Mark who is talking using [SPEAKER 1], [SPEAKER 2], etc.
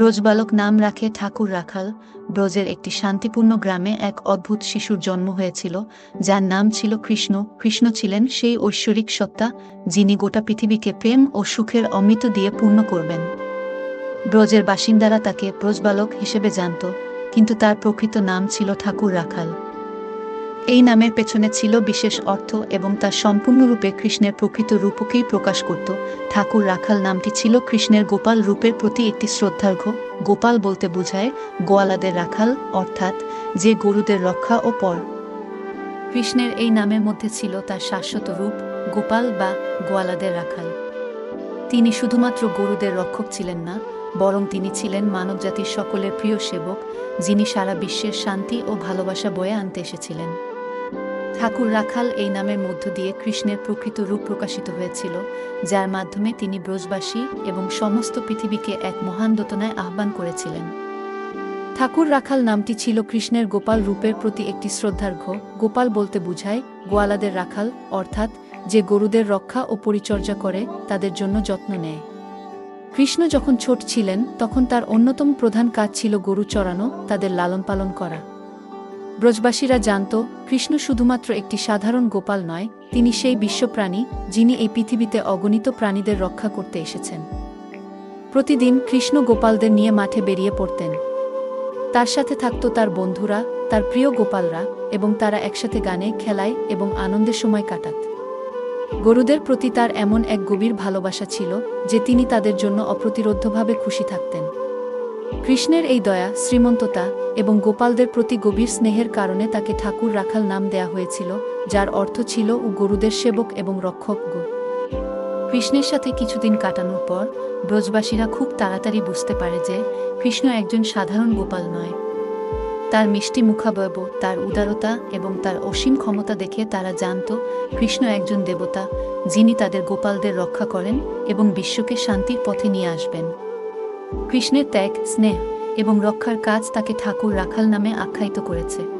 [SPEAKER 1] ব্রজবালক নাম রাখে ঠাকুর রাখাল, ব্রজের একটি শান্তিপূর্ণ গ্রামে এক অদ্ভুত শিশুর জন্ম হয়েছিল, যার নাম ছিল কৃষ্ণ। কৃষ্ণ ছিলেন সেই ঐশ্বরিক সত্তা, যিনি গোটা পৃথিবীকে প্রেম ও সুখের অমৃত দিয়ে পূর্ণ করবেন। ব্রজের বাসিন্দারা তাকে ব্রজবালক হিসেবে জানত, কিন্তু তার প্রকৃত নাম ছিল ঠাকুর রাখাল। এই নামের পেছনে ছিল বিশেষ অর্থ এবং তা সম্পূর্ণরূপে কৃষ্ণের প্রকৃত রূপকেই প্রকাশ করত। ঠাকুর রাখাল নামটি ছিল কৃষ্ণের গোপাল রূপের প্রতি একটি শ্রদ্ধার্ঘ। গোপাল বলতে বোঝায় গোয়ালাদের রাখাল, অর্থাৎ যে গরুদের রক্ষা ও পর। কৃষ্ণের এই নামের মধ্যে ছিল তার শাশ্বত রূপ, গোপাল বা গোয়ালাদের রাখাল। তিনি শুধুমাত্র গরুদের রক্ষক ছিলেন না, বরং তিনি ছিলেন মানবজাতির সকলের প্রিয় সেবক, যিনি সারা বিশ্বের শান্তি ও ভালোবাসা বয়ে আনতে এসেছিলেন। ঠাকুর রাখাল এই নামের মধ্য দিয়ে কৃষ্ণের প্রকৃত রূপ প্রকাশিত হয়েছিল, যার মাধ্যমে তিনি ব্রজবাসী এবং সমস্ত পৃথিবীকে এক মহান দোতনায় আহ্বান করেছিলেন। ঠাকুর রাখাল নামটি ছিল কৃষ্ণের গোপাল রূপের প্রতি একটি শ্রদ্ধার্ঘ গোপাল বলতে বুঝায়, গোয়ালাদের রাখাল, অর্থাৎ যে গরুদের রক্ষা ও পরিচর্যা করে, তাদের জন্য যত্ন নেয়। কৃষ্ণ যখন ছোট ছিলেন, তখন তার অন্যতম প্রধান কাজ ছিল গরু চড়ানো, তাদের লালন পালন করা। ব্রজবাসীরা জানত, কৃষ্ণ শুধুমাত্র একটি সাধারণ গোপাল নয়, তিনি সেই বিশ্বপ্রাণী, যিনি এই পৃথিবীতে অগণিত প্রাণীদের রক্ষা করতে এসেছেন। প্রতিদিন কৃষ্ণ গোপালদের নিয়ে মাঠে বেরিয়ে পড়তেন। তার সাথে থাকত তার বন্ধুরা, তার প্রিয় গোপালরা এবং তারা একসাথে গানে, খেলায় এবং আনন্দের সময় কাটাত। গরুদের প্রতি তার এমন এক গভীর ভালোবাসা ছিল যে তিনি তাদের জন্য অপ্রতিরোধ্যভাবে খুশি থাকতেন। কৃষ্ণের এই দয়া, শ্রীমন্ততা এবং গোপালদের প্রতি গভীর স্নেহের কারণে তাকে ঠাকুর রাখাল নাম দেয়া হয়েছিল, যার অর্থ ছিল ও গরুদের সেবক এবং রক্ষক গো। কৃষ্ণের সাথে কিছুদিন কাটানোর পর, ব্রজবাসীরা খুব তাড়াতাড়ি বুঝতে পারে যে, কৃষ্ণ একজন সাধারণ গোপাল নয়। তার মিষ্টি মুখাবয়ব তার উদারতা এবং তার অসীম ক্ষমতা দেখে তারা জানত, কৃষ্ণ একজন দেবতা, যিনি তাদের গোপালদের রক্ষা করেন এবং বিশ্বকে শান্তির পথে নিয়ে আসবেন। কৃষ্ণের ত্যাগ স্নেহ এবং রক্ষার কাজ তাকে ঠাকুর রাখাল নামে আখ্যায়িত করেছে।